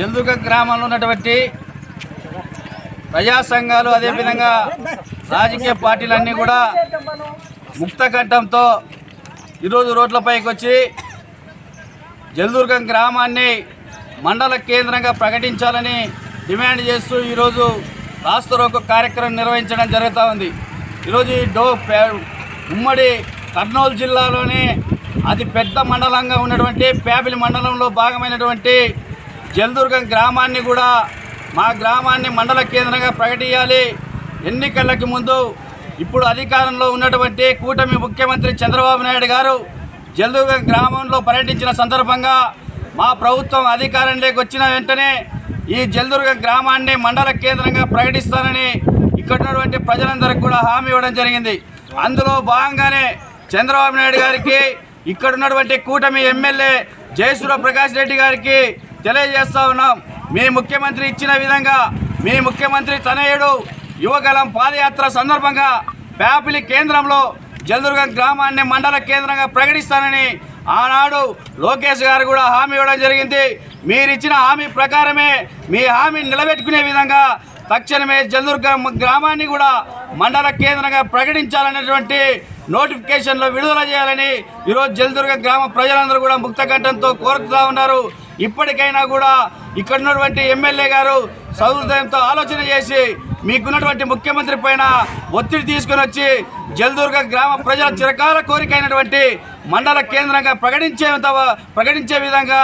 జందుక గ్రామంలో ఉన్నటువంటి ప్రజా సంఘాలు అదేవిధంగా రాజకీయ పార్టీలన్నీ కూడా ముక్త కంఠంతో ఈరోజు రోడ్లపైకి వచ్చి జల్దుర్గం గ్రామాన్ని మండల కేంద్రంగా ప్రకటించాలని డిమాండ్ చేస్తూ ఈరోజు రాష్ట్ర కార్యక్రమం నిర్వహించడం జరుగుతూ ఉంది. ఈరోజు ఈ డో ఉమ్మడి కర్నూలు జిల్లాలోనే అతి పెద్ద మండలంగా ఉన్నటువంటి పేపిలి మండలంలో భాగమైనటువంటి జల్దుర్గం గ్రామాన్ని కూడా మా గ్రామాన్ని మండల కేంద్రంగా ప్రకటించాలి. ఎన్నికలకి ముందు ఇప్పుడు అధికారంలో ఉన్నటువంటి కూటమి ముఖ్యమంత్రి చంద్రబాబు నాయుడు గారు జలదుర్గం గ్రామంలో పర్యటించిన సందర్భంగా మా ప్రభుత్వం అధికారంలోకి వచ్చిన వెంటనే ఈ జలదుర్గం గ్రామాన్ని మండల కేంద్రంగా ప్రకటిస్తానని ఇక్కడ ఉన్నటువంటి ప్రజలందరికీ కూడా హామీ ఇవ్వడం జరిగింది. అందులో భాగంగానే చంద్రబాబు నాయుడు గారికి ఇక్కడ ఉన్నటువంటి కూటమి ఎమ్మెల్యే జయసూర్య ప్రకాష్ రెడ్డి గారికి తెలియజేస్తా ఉన్నాం. మీ ముఖ్యమంత్రి ఇచ్చిన విధంగా మీ ముఖ్యమంత్రి తనయుడు యువగలం పాదయాత్ర సందర్భంగా ప్యాపిలి కేంద్రంలో జలదుర్గం గ్రామాన్ని మండల కేంద్రంగా ప్రకటిస్తానని ఆనాడు లోకేష్ గారు కూడా హామీ ఇవ్వడం జరిగింది. మీరిచ్చిన హామీ ప్రకారమే మీ హామీ నిలబెట్టుకునే విధంగా తక్షణమే జలదుర్గం గ్రామాన్ని కూడా మండల కేంద్రంగా ప్రకటించాలనేటువంటి నోటిఫికేషన్లో విడుదల చేయాలని ఈరోజు జలదుర్గం గ్రామ ప్రజలందరూ కూడా ముక్తకంఠంతో కోరుతూ ఉన్నారు. ఇప్పటికైనా కూడా ఇక్కడ ఉన్నటువంటి ఎమ్మెల్యే గారు సౌహృదయంతో ఆలోచన చేసి మీకున్నటువంటి ముఖ్యమంత్రి పైన ఒత్తిడి తీసుకుని వచ్చి జల్దుర్గ గ్రామ ప్రజల చిరకాల కోరిక అయినటువంటి మండల కేంద్రంగా ప్రకటించే ప్రకటించే విధంగా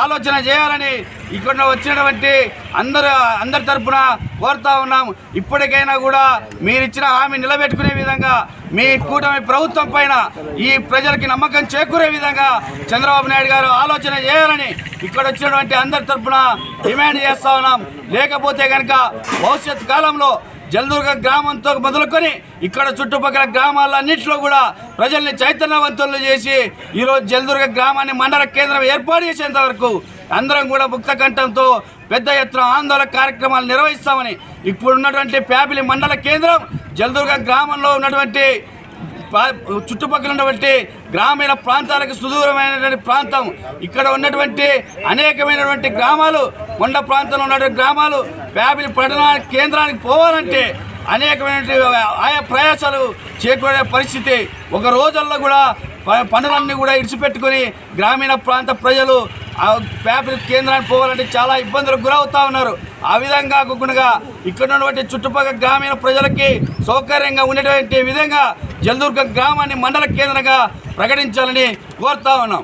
ఆలోచన చేయాలని ఇక్కడ వచ్చినటువంటి అందరు అందరి తరఫున కోరుతా ఉన్నాం. ఇప్పటికైనా కూడా మీరు ఇచ్చిన హామీ నిలబెట్టుకునే విధంగా మీ కూటమి ప్రభుత్వం పైన ఈ ప్రజలకి నమ్మకం చేకూరే విధంగా చంద్రబాబు నాయుడు గారు ఆలోచన చేయాలని ఇక్కడ వచ్చినటువంటి అందరి తరపున డిమాండ్ చేస్తా ఉన్నాం. లేకపోతే కనుక భవిష్యత్ కాలంలో జల్దుర్గ గ్రామంతో మొదలుకొని ఇక్కడ చుట్టుపక్కల గ్రామాలన్నింటిలో కూడా ప్రజల్ని చైతన్యవంతులు చేసి ఈరోజు జల్దుర్గ గ్రామాన్ని మండల కేంద్రం ఏర్పాటు చేసేంత వరకు అందరం కూడా ముక్త కంఠంతో పెద్ద ఎత్తున ఆందోళన కార్యక్రమాలు నిర్వహిస్తామని ఇప్పుడు ఉన్నటువంటి ప్యాపిలి మండల కేంద్రం జల్దుర్గ గ్రామంలో ఉన్నటువంటి పా- చుట్టుపక్కల ఉన్నటువంటి గ్రామీణ ప్రాంతాలకు సుదూరమైనటువంటి ప్రాంతం. ఇక్కడ ఉన్నటువంటి అనేకమైనటువంటి గ్రామాలు కొండ ప్రాంతంలో ఉన్నటువంటి గ్రామాలు ఫ్యామిలీ పట్టణ కేంద్రానికి పోవాలంటే అనేకమైనటువంటి ఆయా ప్రయాసాలు చేకూడే పరిస్థితి. ఒక రోజుల్లో కూడా ప- పనులన్నీ కూడా ఇడిచిపెట్టుకొని గ్రామీణ ప్రాంత ప్రజలు పేపర్ కేంద్రానికి పోవాలంటే చాలా ఇబ్బందులకు గురవుతూ ఉన్నారు. ఆ విధంగా కాకుండా ఇక్కడ ఉన్నటువంటి చుట్టుపక్కల గ్రామీణ ప్రజలకి సౌకర్యంగా ఉండేటువంటి విధంగా జలదుర్గం గ్రామాన్ని మండల కేంద్రంగా ప్రకటించాలని కోరుతా ఉన్నాం.